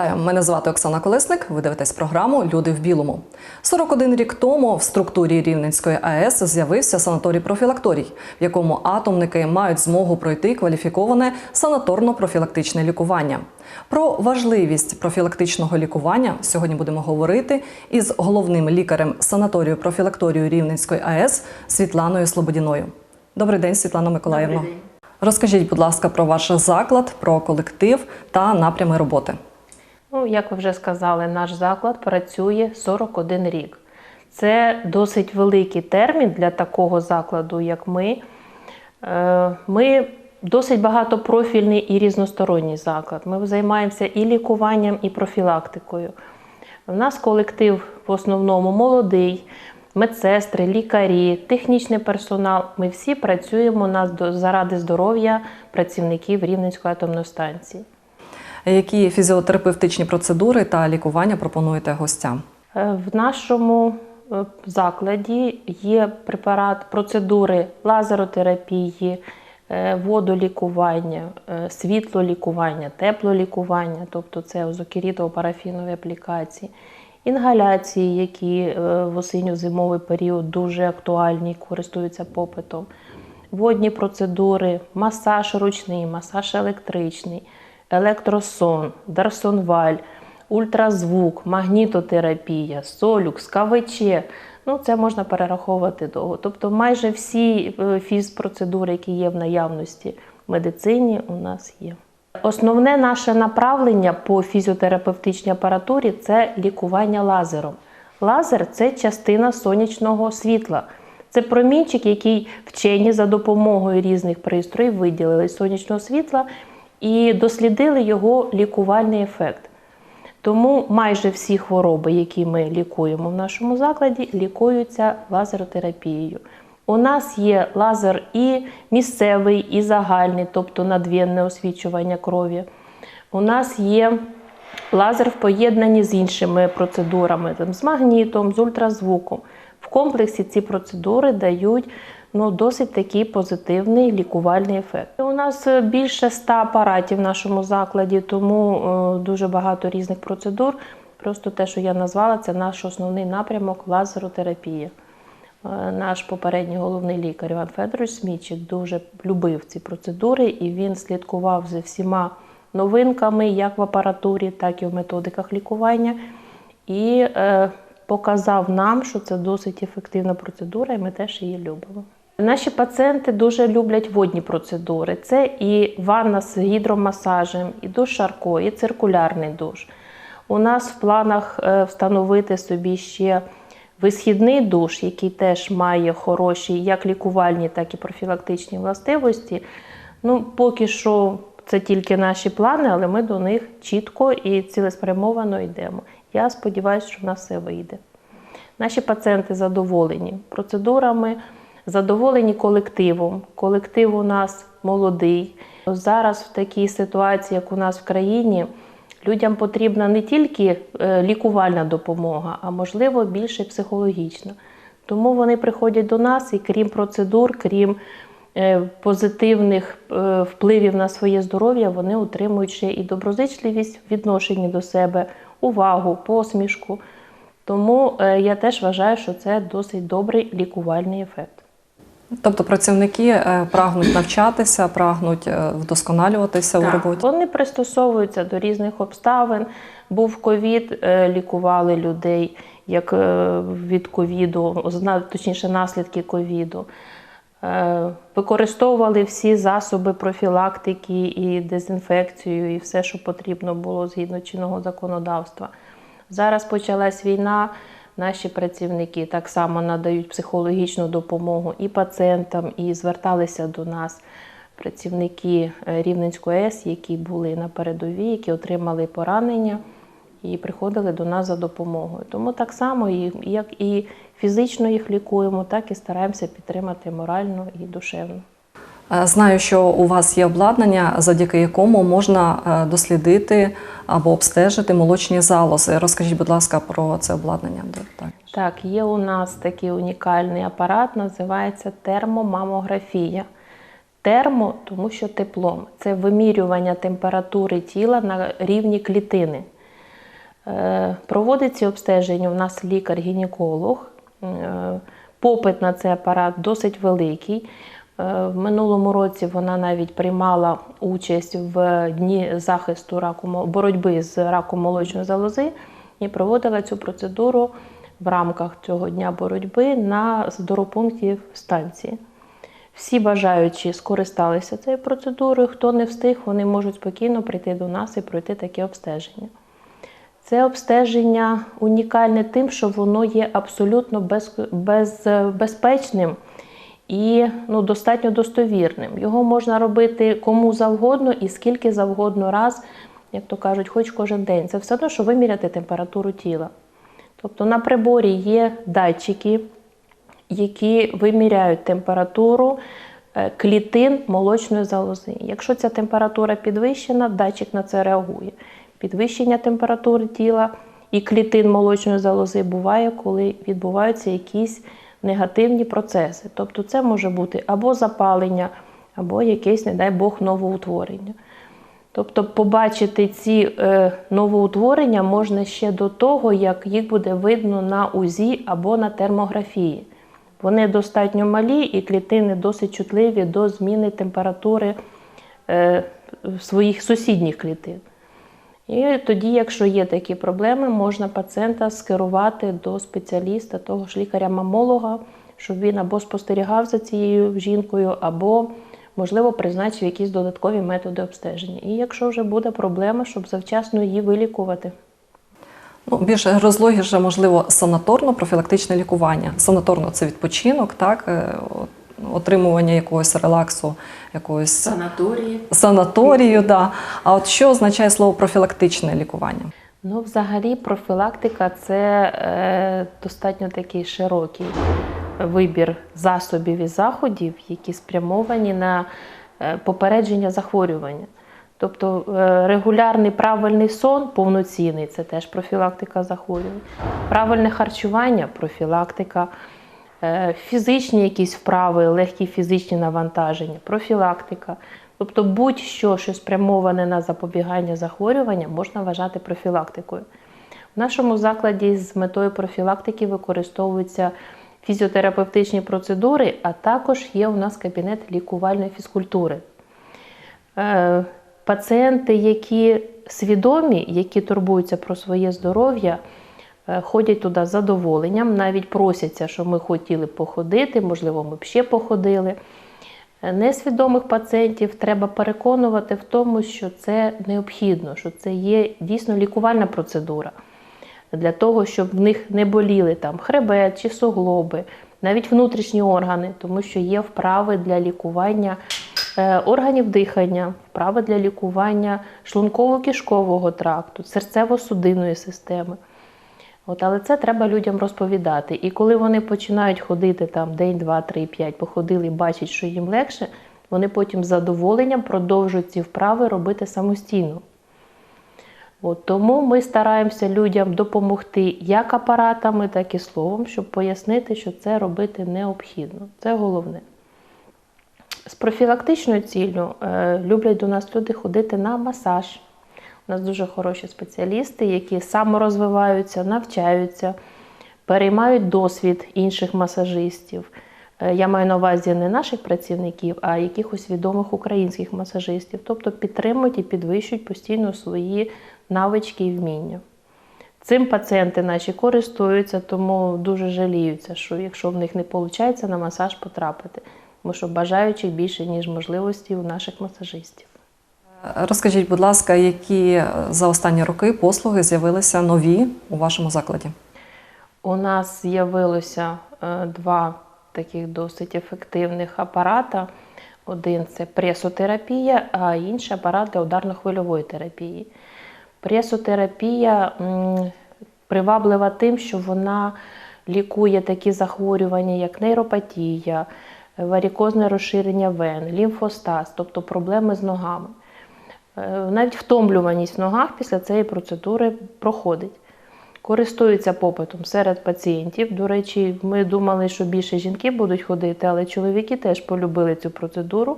Вітаю! Мене звати Оксана Колесник. Ви дивитесь програму Люди в білому. 41 рік тому в структурі Рівненської АЕС з'явився санаторій профілакторій, в якому атомники мають змогу пройти кваліфіковане санаторно-профілактичне лікування. Про важливість профілактичного лікування сьогодні будемо говорити із головним лікарем санаторію профілакторію Рівненської АЕС Світланою Слободіною. Добрий день, Світлана Миколаївна. Добрий день. Розкажіть, будь ласка, про ваш заклад, про колектив та напрями роботи. Ну, як ви вже сказали, наш заклад працює 41 рік. Це досить великий термін для такого закладу, як ми. Е, Ми досить багатопрофільний і різносторонній заклад. Ми займаємося і лікуванням, і профілактикою. У нас колектив в основному молодий, медсестри, лікарі, технічний персонал. Ми всі працюємо заради здоров'я працівників Рівненської атомної станції. Які фізіотерапевтичні процедури та лікування пропонуєте гостям? Е, В нашому е, закладі є препарат, процедури лазеротерапії, е, водолікування, світлолікування, теплолікування, тобто це озокерітово-парафінові аплікації, інгаляції, які в осінньо-зимовий період дуже актуальні, користуються попитом, водні процедури, масаж ручний, масаж електричний, електросон, дарсонваль, ультразвук, магнітотерапія, солюкс, КВЧ. Ну, це можна перераховувати довго. Тобто майже всі е, фізпроцедури, які є в наявності в медицині, у нас є. Основне наше направлення по фізіотерапевтичній апаратурі це лікування лазером. Лазер це частина сонячного світла. Це промінчик, який вчені за допомогою різних пристроїв виділили сонячного світла і дослідили його лікувальний ефект. Тому майже всі хвороби, які ми лікуємо в нашому закладі, лікуються лазеротерапією. У нас є лазер і місцевий, і загальний, тобто надвінне освічування крові. У нас є лазер в поєднанні з іншими процедурами, там, з магнітом, з ультразвуком. В комплексі ці процедури дають ну, досить такий позитивний лікувальний ефект. У нас е, більше ста апаратів в нашому закладі, тому е, дуже багато різних процедур. Просто те, що я назвала, це наш основний напрямок лазеротерапія. Е, Наш попередній головний лікар Іван Федорович Смічик дуже любив ці процедури і він слідкував за всіма новинками, як в апаратурі, так і в методиках лікування. І е, показав нам, що це досить ефективна процедура, і ми теж її любимо. Наші пацієнти дуже люблять водні процедури. Це і ванна з гідромасажем, і душ Шарко, і циркулярний душ. У нас в планах е, встановити собі ще висхідний душ, який теж має хороші як лікувальні, так і профілактичні властивості. Ну, поки що це тільки наші плани, але ми до них чітко і цілеспрямовано йдемо. Я сподіваюся, що в нас все вийде. Наші пацієнти задоволені процедурами, задоволені колективом. Колектив у нас молодий. Зараз в такій ситуації, як у нас в країні, людям потрібна не тільки е, лікувальна допомога, а можливо більше психологічна. Тому вони приходять до нас і крім процедур, крім е, позитивних е, впливів на своє здоров'я, вони отримують ще і доброзичливість в відношенні до себе, увагу, посмішку. Тому я теж вважаю, що це досить добрий лікувальний ефект. Тобто працівники е, прагнуть навчатися, прагнуть е, вдосконалюватися у роботі. Вони пристосовуються до різних обставин. Був ковід, е, лікували людей як від ковіду, точніше наслідки ковіду. Використовували всі засоби профілактики і дезінфекцію, і все, що потрібно було згідно чинного законодавства. Зараз почалась війна. Наші працівники так само надають психологічну допомогу і пацієнтам, і зверталися до нас працівники е, Рівненської АЕС, які були на передовій, які отримали поранення і приходили до нас за допомогою. Тому так само, як і фізично їх лікуємо, так і стараємося підтримати морально і душевно. Е, Знаю, що у вас є обладнання, завдяки якому можна е, дослідити або обстежити молочні залози. Розкажіть, будь ласка, про це обладнання. Так. Є у нас такий унікальний апарат, називається термомамографія. Термо, тому що теплом. Це вимірювання температури тіла на рівні клітини. Е, Проводить ці обстеження у нас лікар-гінеколог. Попит на цей апарат досить великий. Е, В минулому році вона навіть приймала участь в дні захисту раку боротьби з раком молочної залози і проводила цю процедуру в рамках цього дня боротьби на здоропункті станції. Всі бажаючі скористалися цією процедурою. Хто не встиг, вони можуть спокійно прийти до нас і пройти таке обстеження. Це обстеження унікальне тим, що воно є абсолютно без, без, безпечним і ну, достатньо достовірним. Його можна робити кому завгодно і скільки завгодно раз, як то кажуть, хоч кожен день. Це все одно, що виміряти температуру тіла. Тобто на приборі є датчики, які виміряють температуру е, клітин молочної залози. Якщо ця температура підвищена, датчик на це реагує. Підвищення температури тіла і клітин молочної залози буває, коли відбуваються якісь негативні процеси. Тобто це може бути або запалення, або якесь, не дай Бог, новоутворення. Тобто побачити ці е, новоутворення можна ще до того, як їх буде видно на УЗІ або на термографії. Вони достатньо малі і клітини досить чутливі до зміни температури е, своїх сусідніх клітин. І тоді, якщо є такі проблеми, можна пацієнта скерувати до спеціаліста, того ж лікаря-мамолога, щоб він або спостерігав за цією жінкою, або, можливо, призначив якісь додаткові методи обстеження. І якщо вже буде проблема, щоб завчасно її вилікувати. Ну, більш розлогіше, можливо, санаторно-профілактичне лікування. Санаторно це відпочинок, так, е, отримування якогось релаксу, якогось Санаторії. санаторію. Да. А от що означає слово профілактичне лікування? Ну, взагалі, профілактика це е, достатньо такий широкий вибір засобів і заходів, які спрямовані на е, попередження захворювання. Тобто е, регулярний правильний сон повноцінний це теж профілактика захворювань, правильне харчування профілактика, фізичні якісь вправи, легкі фізичні навантаження, профілактика. Тобто будь-що, що спрямоване на запобігання захворювання, можна вважати профілактикою. В нашому закладі з метою профілактики використовуються фізіотерапевтичні процедури, а також є у нас кабінет лікувальної фізкультури. Е, Пацієнти, які свідомі, які турбуються про своє здоров'я, е, ходять туди з задоволенням, навіть просяться, що ми хотіли походити, можливо, ми б ще походили. Е, Несвідомих пацієнтів треба переконувати в тому, що це необхідно, що це є дійсно лікувальна процедура для того, щоб в них не боліли там хребет чи суглоби, навіть внутрішні органи, тому що є вправи для лікування е, органів дихання, вправи для лікування шлунково-кишкового тракту, серцево-судинної системи. От, але це треба людям розповідати. І коли вони починають ходити там день, два, три, п'ять, походили і бачать, що їм легше, вони потім з задоволенням продовжують ці вправи робити самостійно. От, тому ми стараємося людям допомогти як апаратами, так і словом, щоб пояснити, що це робити необхідно. Це головне. З профілактичною ціллю е, люблять до нас люди ходити на масаж. У нас дуже хороші спеціалісти, які саморозвиваються, навчаються, переймають досвід інших масажистів. Е, Я маю на увазі не наших працівників, а якихось відомих українських масажистів. Тобто підтримують і підвищують постійно свої навички і вміння. Цим пацієнти наші користуються, тому дуже жаліються, що якщо в них не виходить на масаж потрапити, тому що бажаючих більше, ніж можливості у наших масажистів. Розкажіть, будь ласка, які е, за останні роки послуги з'явилися нові у вашому закладі? У нас з'явилося е, два таких досить ефективних апарата. Один це пресотерапія, а інший апарат для ударно-хвильової терапії. Пресотерапія приваблива тим, що вона лікує такі захворювання, як нейропатія, варікозне розширення вен, лімфостаз, тобто проблеми з ногами. Е, Навіть втомлюваність в ногах після цієї процедури проходить. Користуються попитом серед пацієнтів. До речі, ми думали, що більше жінки будуть ходити, але чоловіки теж полюбили цю процедуру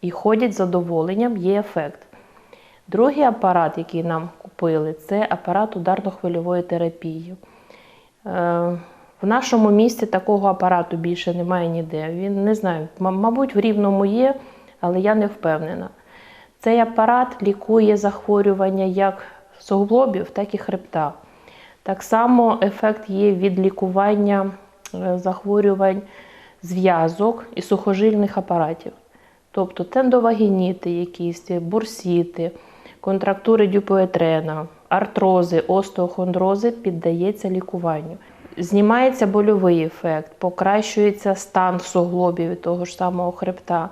і ходять з задоволенням, є ефект. Другий апарат, який нам купили, це апарат ударно-хвильової терапії. Е, В нашому місті такого апарату більше немає ніде. Він не знаю, мабуть, в рівному є, але я не впевнена. Цей апарат лікує захворювання як суглобів, так і хребта. Так само ефект є від лікування е, захворювань зв'язок і сухожильних апаратів. Тобто тендовагініти, якісь, бурсіти, контрактури дюпоетрена, артрози, остеохондрози піддається лікуванню. Знімається больовий ефект, покращується стан суглобів того ж самого хребта.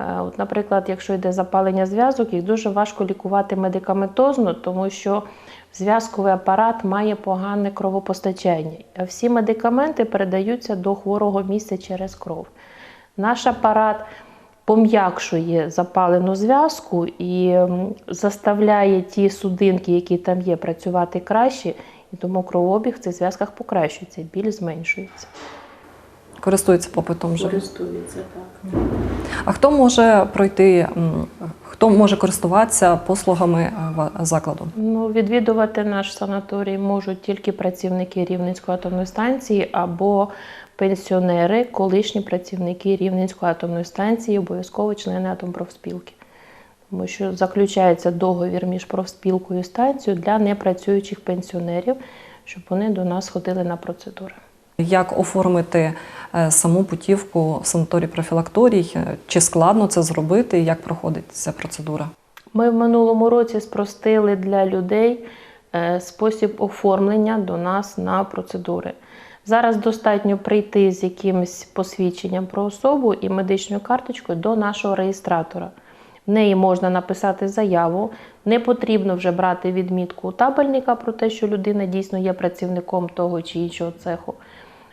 Е, От, наприклад, якщо йде запалення зв'язок, їх дуже важко лікувати медикаментозно, тому що зв'язковий апарат має погане кровопостачання, а всі медикаменти передаються до хворого місця через кров. Наш апарат пом'якшує запалену зв'язку і заставляє ті судинки, які там є, працювати краще, і тому кровообіг в цих зв'язках покращується, біль зменшується. Користуються попитом вже. Користується так. А хто може пройти, хто може користуватися послугами е, закладу? Ну, відвідувати наш санаторій можуть тільки працівники Рівненської атомної станції або пенсіонери, колишні працівники Рівненської атомної станції, обов'язково члени атомпрофспілки. Тому що заключається договір між профспілкою і станцією для непрацюючих пенсіонерів, щоб вони до нас ходили на процедури. Як оформити е, саму путівку в санаторій профілакторій? Е, Чи складно це зробити? Як проходить ця процедура? Ми в минулому році спростили для людей е, спосіб оформлення до нас на процедури. Зараз достатньо прийти з якимось посвідченням про особу і медичною карточкою до нашого реєстратора. В неї можна написати заяву, не потрібно вже брати відмітку у табельника про те, що людина дійсно є працівником того чи іншого цеху.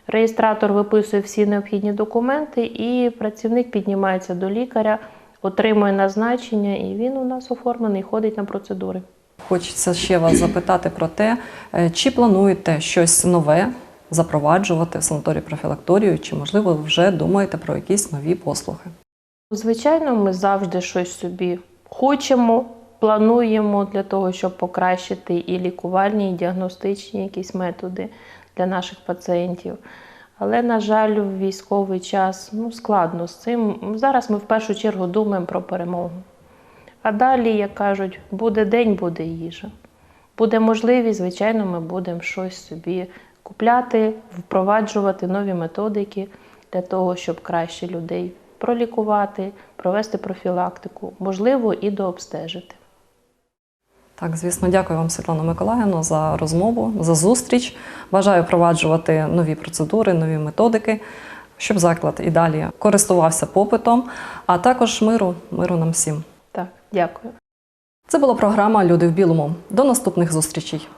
Реєстратор виписує всі необхідні документи, і працівник піднімається до лікаря, отримує назначення, і він у нас оформлений, ходить на процедури. Хочеться ще вас запитати про те, е, чи плануєте щось нове запроваджувати в санаторій профілакторію, чи можливо вже думаєте про якісь нові послуги? Звичайно, ми завжди щось собі хочемо, плануємо для того, щоб покращити і лікувальні, і діагностичні якісь методи для наших пацієнтів. Але, на жаль, в військовий час ну, складно з цим. Зараз ми в першу чергу думаємо про перемогу. А далі, як кажуть, буде день, буде їжа. Буде можливість, звичайно, ми будемо щось собі купляти, впроваджувати нові методики для того, щоб краще людей пролікувати, провести профілактику, можливо, і дообстежити. Так, звісно, дякую вам, Світлана Миколаївна, за розмову, за зустріч. Бажаю впроваджувати нові процедури, нові методики, щоб заклад і далі користувався попитом, а також миру, миру нам всім. Так, дякую. Це була програма Люди в білому. До наступних зустрічей.